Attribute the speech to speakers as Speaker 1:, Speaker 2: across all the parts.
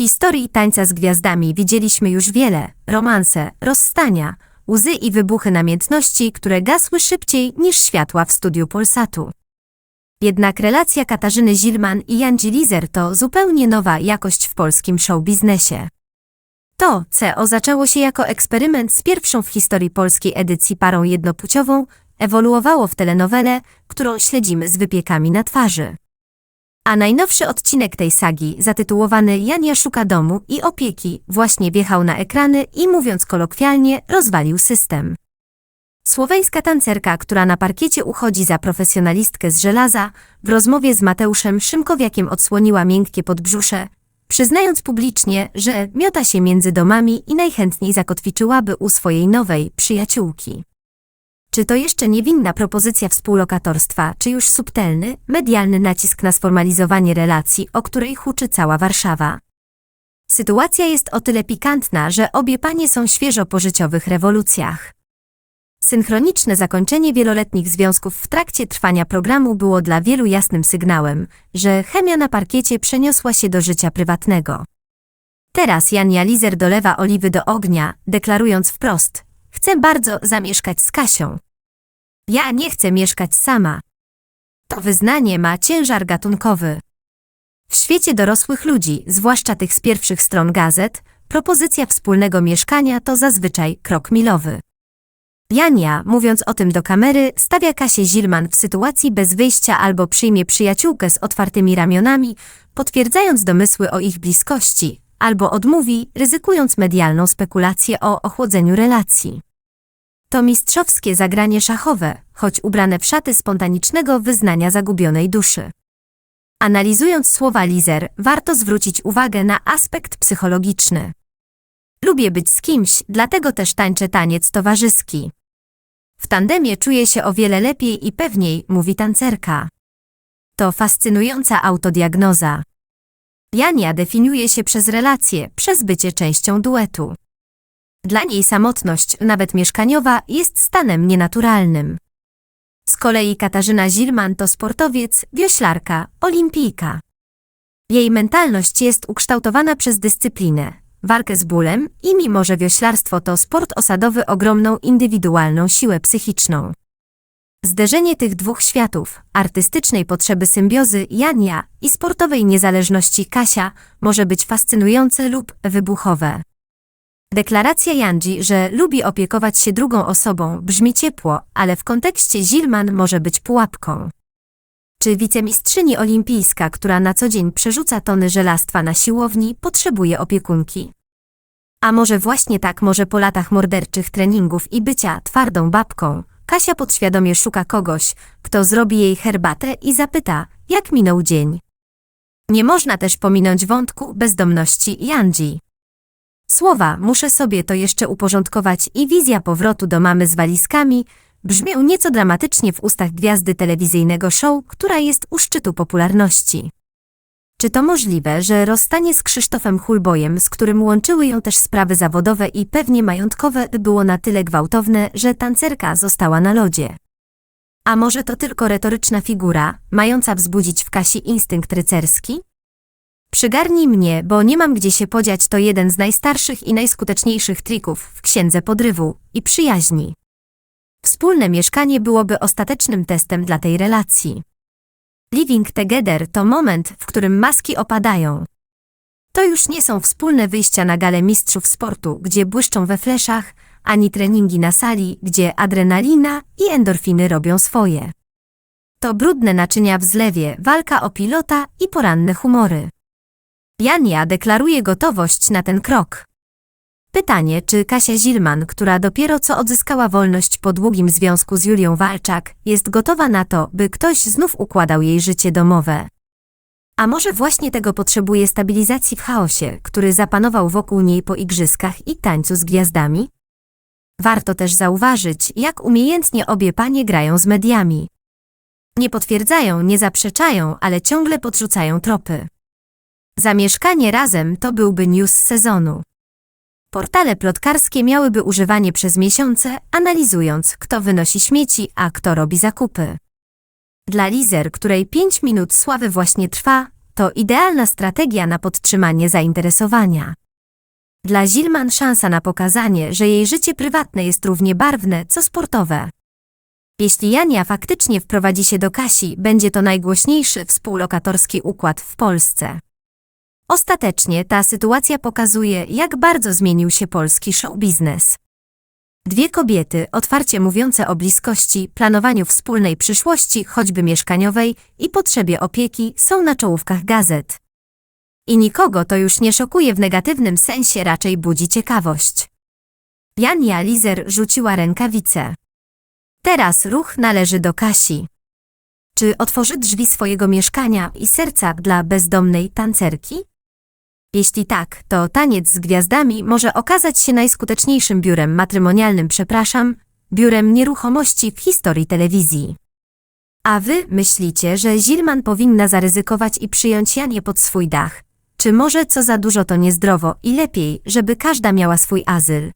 Speaker 1: historii tańca z gwiazdami widzieliśmy już wiele romanse, rozstania, łzy i wybuchy namiętności, które gasły szybciej niż światła w studiu Polsatu. Jednak relacja Katarzyny Zilman i Janzi Lizer to zupełnie nowa jakość w polskim showbiznesie. To CO zaczęło się jako eksperyment z pierwszą w historii polskiej edycji parą jednopłciową, ewoluowało w telenowelę, którą śledzimy z wypiekami na twarzy. A najnowszy odcinek tej sagi, zatytułowany Jania szuka domu i opieki, właśnie wjechał na ekrany i mówiąc kolokwialnie, rozwalił system. Słoweńska tancerka, która na parkiecie uchodzi za profesjonalistkę z żelaza, w rozmowie z Mateuszem Szymkowiakiem odsłoniła miękkie podbrzusze, przyznając publicznie, że miota się między domami i najchętniej zakotwiczyłaby u swojej nowej przyjaciółki. Czy to jeszcze niewinna propozycja współlokatorstwa, czy już subtelny, medialny nacisk na sformalizowanie relacji, o której huczy cała Warszawa? Sytuacja jest o tyle pikantna, że obie panie są świeżo po życiowych rewolucjach. Synchroniczne zakończenie wieloletnich związków w trakcie trwania programu było dla wielu jasnym sygnałem, że chemia na parkiecie przeniosła się do życia prywatnego. Teraz Jania Lizer dolewa oliwy do ognia, deklarując wprost: Chcę bardzo zamieszkać z Kasią. Ja nie chcę mieszkać sama. To wyznanie ma ciężar gatunkowy. W świecie dorosłych ludzi, zwłaszcza tych z pierwszych stron gazet, propozycja wspólnego mieszkania to zazwyczaj krok milowy. Jania, mówiąc o tym do kamery, stawia Kasię Zilman w sytuacji bez wyjścia albo przyjmie przyjaciółkę z otwartymi ramionami, potwierdzając domysły o ich bliskości, albo odmówi, ryzykując medialną spekulację o ochłodzeniu relacji. To mistrzowskie zagranie szachowe, choć ubrane w szaty spontanicznego wyznania zagubionej duszy. Analizując słowa Lizer, warto zwrócić uwagę na aspekt psychologiczny. Lubię być z kimś, dlatego też tańczę taniec towarzyski. W tandemie czuję się o wiele lepiej i pewniej, mówi tancerka. To fascynująca autodiagnoza. Jania definiuje się przez relacje, przez bycie częścią duetu. Dla niej samotność, nawet mieszkaniowa, jest stanem nienaturalnym. Z kolei Katarzyna Zilman to sportowiec, wioślarka, olimpijka. Jej mentalność jest ukształtowana przez dyscyplinę, walkę z bólem i mimo, że wioślarstwo to sport osadowy ogromną indywidualną siłę psychiczną. Zderzenie tych dwóch światów, artystycznej potrzeby symbiozy Jania i sportowej niezależności Kasia, może być fascynujące lub wybuchowe. Deklaracja Janji, że lubi opiekować się drugą osobą, brzmi ciepło, ale w kontekście Zilman może być pułapką. Czy wicemistrzyni olimpijska, która na co dzień przerzuca tony żelastwa na siłowni, potrzebuje opiekunki? A może właśnie tak może po latach morderczych treningów i bycia twardą babką, Kasia podświadomie szuka kogoś, kto zrobi jej herbatę i zapyta, jak minął dzień. Nie można też pominąć wątku bezdomności Janji. Słowa muszę sobie to jeszcze uporządkować i wizja powrotu do mamy z walizkami brzmią nieco dramatycznie w ustach gwiazdy telewizyjnego show, która jest u szczytu popularności. Czy to możliwe, że rozstanie z Krzysztofem Hulbojem, z którym łączyły ją też sprawy zawodowe i pewnie majątkowe, było na tyle gwałtowne, że tancerka została na lodzie? A może to tylko retoryczna figura, mająca wzbudzić w Kasi instynkt rycerski? Przygarnij mnie, bo nie mam gdzie się podziać to jeden z najstarszych i najskuteczniejszych trików w księdze podrywu i przyjaźni. Wspólne mieszkanie byłoby ostatecznym testem dla tej relacji. Living together to moment, w którym maski opadają. To już nie są wspólne wyjścia na galę mistrzów sportu, gdzie błyszczą we fleszach, ani treningi na sali, gdzie adrenalina i endorfiny robią swoje. To brudne naczynia w zlewie, walka o pilota i poranne humory. Jania deklaruje gotowość na ten krok. Pytanie, czy Kasia Zilman, która dopiero co odzyskała wolność po długim związku z Julią Walczak, jest gotowa na to, by ktoś znów układał jej życie domowe. A może właśnie tego potrzebuje stabilizacji w chaosie, który zapanował wokół niej po igrzyskach i tańcu z gwiazdami? Warto też zauważyć, jak umiejętnie obie panie grają z mediami. Nie potwierdzają, nie zaprzeczają, ale ciągle podrzucają tropy. Zamieszkanie razem to byłby news sezonu. Portale plotkarskie miałyby używanie przez miesiące, analizując, kto wynosi śmieci, a kto robi zakupy. Dla Lizer, której 5 minut sławy właśnie trwa, to idealna strategia na podtrzymanie zainteresowania. Dla Zilman szansa na pokazanie, że jej życie prywatne jest równie barwne, co sportowe. Jeśli Jania faktycznie wprowadzi się do Kasi, będzie to najgłośniejszy współlokatorski układ w Polsce. Ostatecznie ta sytuacja pokazuje, jak bardzo zmienił się polski show biznes. Dwie kobiety, otwarcie mówiące o bliskości, planowaniu wspólnej przyszłości, choćby mieszkaniowej i potrzebie opieki, są na czołówkach gazet. I nikogo to już nie szokuje w negatywnym sensie, raczej budzi ciekawość. Jania Lizer rzuciła rękawice. Teraz ruch należy do Kasi. Czy otworzy drzwi swojego mieszkania i serca dla bezdomnej tancerki? Jeśli tak, to taniec z gwiazdami może okazać się najskuteczniejszym biurem matrymonialnym, przepraszam, biurem nieruchomości w historii telewizji. A wy myślicie, że Zilman powinna zaryzykować i przyjąć Janię pod swój dach? Czy może co za dużo to niezdrowo i lepiej, żeby każda miała swój azyl?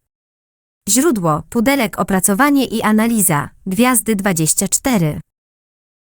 Speaker 1: Źródło, pudelek, opracowanie i analiza, Gwiazdy 24.